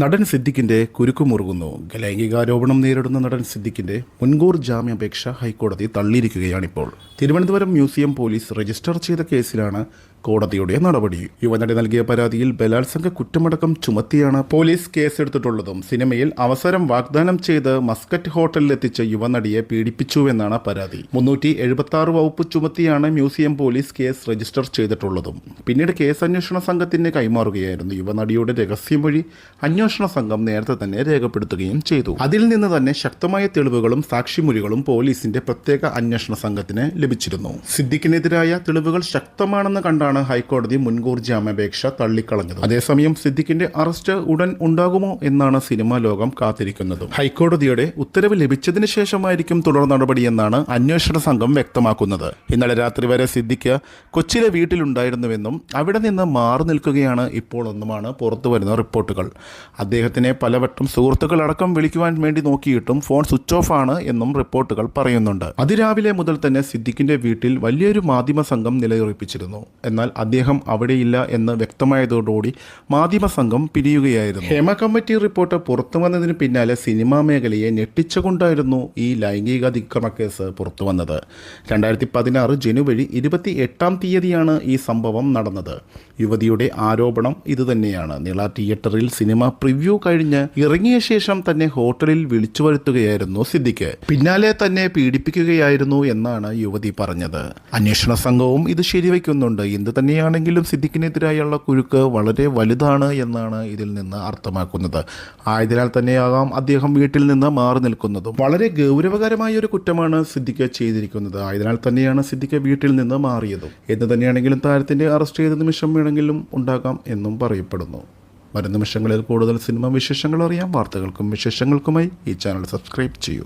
നടൻ സിദ്ദിഖിന്റെ കുരുക്കുമുറുകുന്നു. ലൈംഗികാരോപണം നേരിടുന്ന നടൻ സിദ്ദിഖിന്റെ മുൻകൂർ ജാമ്യാപേക്ഷ ഹൈക്കോടതി തള്ളിയിരിക്കുകയാണിപ്പോൾ. തിരുവനന്തപുരം മ്യൂസിയം പോലീസ് രജിസ്റ്റർ ചെയ്ത കേസിലാണ് കോടതിയുടെ നടപടി. യുവനടി നൽകിയ പരാതിയിൽ ബലാത്സംഗ കുറ്റമടക്കം ചുമത്തിയാണ് പോലീസ് കേസെടുത്തിട്ടുള്ളതും സിനിമയിൽ അവസരം വാഗ്ദാനം ചെയ്ത് മസ്കറ്റ് ഹോട്ടലിൽ എത്തിച്ച യുവനടിയെ പീഡിപ്പിച്ചുവെന്നാണ് പരാതി. മുന്നൂറ്റി എഴുപത്തി ആറ് വകുപ്പ് ചുമത്തിയാണ് മ്യൂസിയം പോലീസ് കേസ് രജിസ്റ്റർ ചെയ്തിട്ടുള്ളതും. പിന്നീട് കേസ് അന്വേഷണ സംഘത്തിന് കൈമാറുകയായിരുന്നു യുവനടിയുടെ രഹസ്യം വഴി. അന്വേഷണ സംഘം നേരത്തെ തന്നെ രേഖപ്പെടുത്തുകയും ചെയ്തു. അതിൽ നിന്ന് തന്നെ ശക്തമായ തെളിവുകളും സാക്ഷിമൊഴികളും പോലീസിന്റെ പ്രത്യേക അന്വേഷണ സംഘത്തിന് ലഭിച്ചിരുന്നു. സിദ്ദിഖിനെതിരായ തെളിവുകൾ ശക്തമാണെന്ന് കണ്ടാണ് ഹൈക്കോടതി മുൻകൂർ ജാമ്യാപേക്ഷ തള്ളിക്കളഞ്ഞത്. അതേസമയം സിദ്ദിഖിന്റെ അറസ്റ്റ് ഉടൻ ഉണ്ടാകുമോ എന്നാണ് സിനിമാ ലോകം കാത്തിരിക്കുന്നത്. ഹൈക്കോടതിയുടെ ഉത്തരവ് ലഭിച്ചതിന് ശേഷമായിരിക്കും തുടർ നടപടിയെന്നാണ് അന്വേഷണ സംഘം വ്യക്തമാക്കുന്നത്. ഇന്നലെ രാത്രി വരെ സിദ്ദിഖ് കൊച്ചിയിലെ വീട്ടിലുണ്ടായിരുന്നുവെന്നും അവിടെ നിന്ന് മാറി നിൽക്കുകയാണ് ഇപ്പോൾ ഒന്നുമാണ് പുറത്തു വരുന്ന റിപ്പോർട്ടുകൾ. അദ്ദേഹത്തിനെ പലവട്ടം സുഹൃത്തുക്കൾ അടക്കം വിളിക്കുവാൻ വേണ്ടി നോക്കിയിട്ടും ഫോൺ സ്വിച്ച് ഓഫ് ആണ് എന്നും റിപ്പോർട്ടുകൾ പറയുന്നുണ്ട്. അതിരാവിലെ മുതൽ തന്നെ സിദ്ദിഖിന്റെ വീട്ടിൽ വലിയൊരു മാധ്യമ സംഘം നിലയുറപ്പിച്ചിരുന്നു. എന്നാൽ അദ്ദേഹം അവിടെയില്ല എന്ന് വ്യക്തമായതോടുകൂടി മാധ്യമ സംഘം പിരിയുകയായിരുന്നു. ഹേമ കമ്മിറ്റി റിപ്പോർട്ട് പുറത്തു വന്നതിന് പിന്നാലെ സിനിമാ മേഖലയെ ഞെട്ടിച്ചുകൊണ്ടായിരുന്നു ഈ ലൈംഗിക അതിക്രമ കേസ് പുറത്തു വന്നത്. രണ്ടായിരത്തി പതിനാറ് ജനുവരി ഇരുപത്തി എട്ടാം തീയതിയാണ് ഈ സംഭവം നടന്നത്. യുവതിയുടെ ആരോപണം ഇതുതന്നെയാണ്. നീള തിയേറ്ററിൽ സിനിമ പ്രിവ്യൂ കഴിഞ്ഞ് ഇറങ്ങിയ ശേഷം തന്നെ ഹോട്ടലിൽ വിളിച്ചു വരുത്തുകയായിരുന്നു സിദ്ദിഖ്. പിന്നാലെ തന്നെ പീഡിപ്പിക്കുകയായിരുന്നു എന്നാണ് യുവതി പറഞ്ഞത്. അന്വേഷണ സംഘവും ഇത് ശരിവയ്ക്കുന്നുണ്ട്. എന്ത് തന്നെയാണെങ്കിലും സിദ്ദിഖിനെതിരായുള്ള കുരുക്ക് വളരെ വലുതാണ് എന്നാണ് ഇതിൽ നിന്ന് അർത്ഥമാക്കുന്നത്. ആയതിനാൽ തന്നെയാകാം അദ്ദേഹം വീട്ടിൽ നിന്ന് മാറി നിൽക്കുന്നതും. വളരെ ഗൗരവകരമായ ഒരു കുറ്റമാണ് സിദ്ദിഖ് ചെയ്തിരിക്കുന്നത്. ആയതിനാൽ തന്നെയാണ് സിദ്ദിഖ് വീട്ടിൽ നിന്ന് മാറിയതും. എന്ന് തന്നെയാണെങ്കിലും താരത്തിന്റെ അറസ്റ്റ് ചെയ്ത നിമിഷം വേണമെങ്കിലും ഉണ്ടാകാം എന്നും പറയപ്പെടുന്നു. വരും നിമിഷങ്ങളിൽ കൂടുതൽ സിനിമ വിശേഷങ്ങൾ അറിയാം. വാർത്തകൾക്കും വിശേഷങ്ങൾക്കുമായി ഈ ചാനൽ സബ്സ്ക്രൈബ് ചെയ്യൂ.